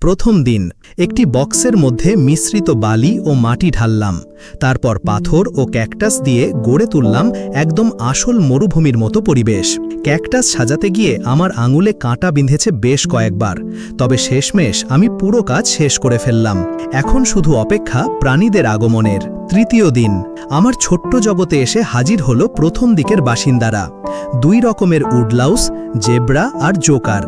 প্রথম দিন, একটি বক্সের মধ্যে মিশ্রিত বালি ও মাটি ঢাললাম। তারপর পাথর ও ক্যাকটাস দিয়ে গড়ে তুললাম একদম আসল মরুভূমির মতো পরিবেশ। ক্যাকটাস সাজাতে গিয়ে আমার আঙুলে কাঁটা বিঁধেছে বেশ কয়েকবার। তবে শেষমেশ আমি পুরো কাজ শেষ করে ফেললাম। এখন শুধু অপেক্ষা প্রাণীদের আগমনের। তৃতীয় দিন। আমার ছোট্ট জগতে এসে হাজির হলো প্রথম দিকের বাসিন্দারা। দুই রকমের উডলাউস, জেব্রা আর জোকার।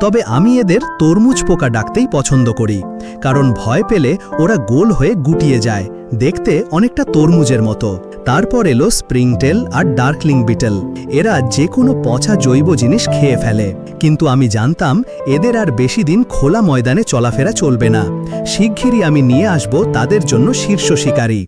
তবে আমি এদের তরমুজ পোকা ডাকতেই পছন্দ করি। কারণ ভয় পেলে ওরা গোল হয়ে গুটিয়ে যায়। দেখতে অনেকটা তরমুজের মতো। তারপর এলো স্প্রিংটেল আর ডার্কলিং বিটেল। এরা যে কোনো পচা জৈব জিনিস খেয়ে ফেলে। কিন্তু আমি জানতাম এদের আর বেশি দিন খোলা ময়দানে চলাফেরা চলবে না। শিগগিরই আমি নিয়ে আসব তাদের জন্য শীর্ষ শিকারী।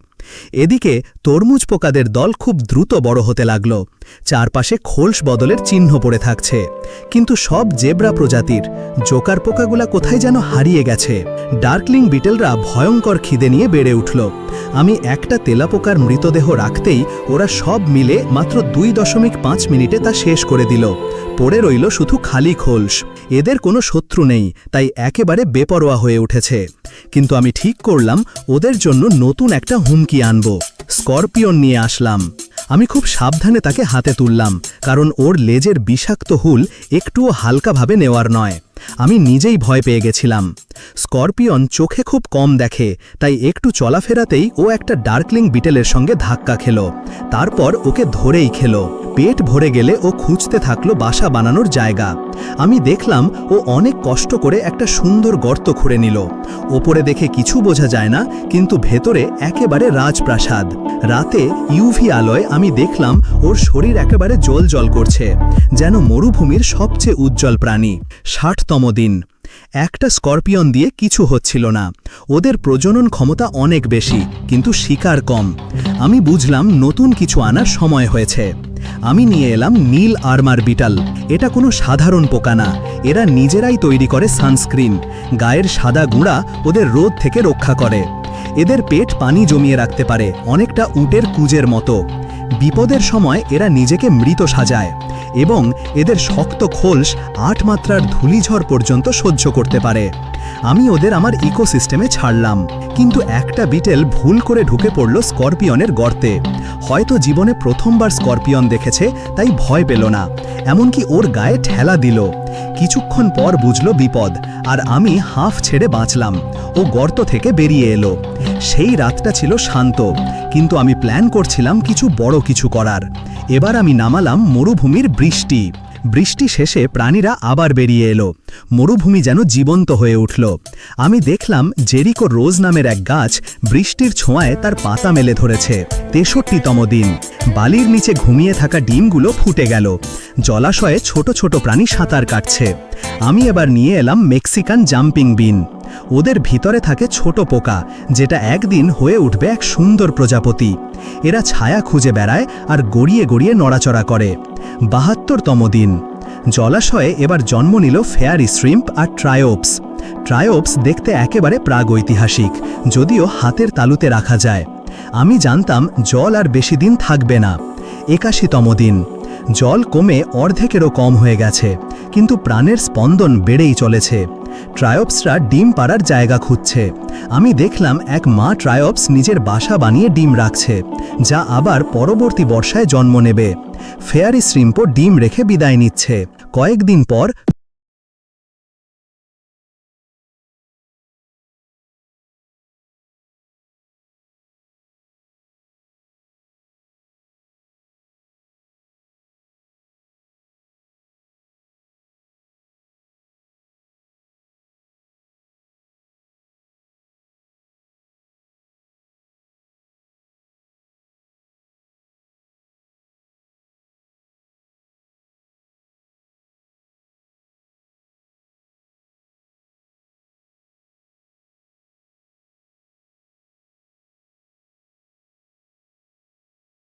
এদিকে তরমুজ পোকাদের দল খুব দ্রুত বড় হতে লাগল। চারপাশে খোলস বদলের চিহ্ন পড়ে থাকছে। কিন্তু সব জেব্রা প্রজাতির। জোকার পোকাগুলা কোথায় যেন হারিয়ে গেছে। ডার্কলিং বিটেলরা ভয়ঙ্কর খিদে নিয়ে বেড়ে উঠল। আমি একটা তেলাপোকার মৃতদেহ রাখতেই ওরা সব মিলে মাত্র দুই দশমিক পাঁচ মিনিটে তা শেষ করে দিল। পড়ে রইল শুধু খালি খোলস। এদের কোনো শত্রু নেই, তাই একেবারে বেপরোয়া হয়ে উঠেছে। কিন্তু আমি ঠিক করলাম, ওদের জন্য নতুন একটা হুমকি আনব। স্করপিয়ন নিয়ে আসলাম। আমি খুব সাবধানে তাকে হাতে তুললাম, কারণ ওর লেজের বিষাক্ত হুল একটুও হালকাভাবে নেওয়ার নয়। আমি নিজেই ভয় পেয়ে গেছিলাম। স্করপিয়ন চোখে খুব কম দেখে, তাই একটু চলাফেরাতেই ও একটা ডার্কলিং বিটেলের সঙ্গে ধাক্কা খেলো। তারপর ওকে ধরেই খেলো। পেট ভরে গেলে ও খুঁজতে থাকল বাসা বানানোর জায়গা। আমি দেখলাম ও অনেক কষ্ট করে একটা সুন্দর গর্ত খুঁড়ে নিল। ওপরে দেখে কিছু বোঝা যায় না, কিন্তু ভেতরে একেবারে রাজপ্রাসাদ। রাতে ইউভি আলোয় আমি দেখলাম ওর শরীর একেবারে জল জল করছে, যেন মরুভূমির সবচেয়ে উজ্জ্বল প্রাণী। ষাটতম দিন। একটা স্করপিয়ন দিয়ে কিছু হচ্ছিল না। ওদের প্রজনন ক্ষমতা অনেক বেশি, কিন্তু শিকার কম। আমি বুঝলাম নতুন কিছু আনার সময় হয়েছে। আমি নিয়ে এলাম নীল আর্মার বিটাল। এটা কোনো সাধারণ পোকা না। এরা নিজেরাই তৈরি করে সানস্ক্রিন। গায়ের সাদা গুঁড়া ওদের রোদ থেকে রক্ষা করে। এদের পেট পানি জমিয়ে রাখতে পারে, অনেকটা উটের কুজের মতো। বিপদের সময় এরা নিজেকে মৃত সাজায়। এবং এদের শক্ত খোলস আট মাত্রার ধূলিঝড় পর্যন্ত সহ্য করতে পারে। আমি ওদের আমার ইকোসিস্টেমে ছাড়লাম, কিন্তু একটা বিটেল ভুল করে ঢুকে পড়ল স্করপিয়নের গর্তে। হয়তো জীবনে প্রথমবার স্করপিয়ন দেখেছে, তাই ভয় পেল না। এমনকি ওর গায়ে ঠেলা দিল। কিছুক্ষণ পর বুঝল বিপদ, আর আমি হাফ ছেড়ে বাঁচলাম। ও গর্ত থেকে বেরিয়ে এলো। সেই রাতটা ছিল শান্ত, কিন্তু আমি প্ল্যান করছিলাম কিছু বড় কিছু করার। এবার আমি নামালাম মরুভূমির বৃষ্টি। বৃষ্টি শেষে প্রাণীরা আবার বেরিয়ে এলো। মরুভূমি যেন জীবন্ত হয়ে উঠল। আমি দেখলাম জেরিকো রোজ নামের এক গাছ বৃষ্টির ছোঁয়ায় তার পাতা মেলে ধরেছে। তেষট্টিতম দিন। বালির নিচে ঘুমিয়ে থাকা ডিমগুলো ফুটে গেল। জলাশয়ে ছোট ছোট প্রাণী সাঁতার কাটছে। আমি এবার নিয়ে এলাম মেক্সিকান জাম্পিং বিন। ওদের ভিতরে থাকে ছোট পোকা, যেটা একদিন হয়ে উঠবে এক সুন্দর প্রজাপতি। এরা ছায়া খুঁজে বেড়ায় আর গড়িয়ে গড়িয়ে নড়াচড়া করে। বাহাত্তরতম দিন। জলাশয়ে এবার জন্ম নিল ফেয়ারি শ্রিম্প আর ট্রায়োপস। ট্রায়োপস দেখতে একেবারে প্রাগৈতিহাসিক, যদিও হাতের তালুতে রাখা যায়। আমি জানতাম জল আর বেশি দিন থাকবে না। একাশিতম দিন। জল কমে অর্ধেকেরও কম হয়ে গেছে, কিন্তু প্রাণের স্পন্দন বেড়েই চলেছে। ট্রায়োপসরা ডিম পাড়ার জায়গা খুঁজছে। আমি দেখলাম এক মা ট্রায়োপস নিজের বাসা বানিয়ে ডিম রাখছে, যা আবার পরবর্তী বর্ষায় জন্ম নেবে। ফেয়ারি শ্রিম্পো ডিম রেখে বিদায় নিচ্ছে। কয়েকদিন পর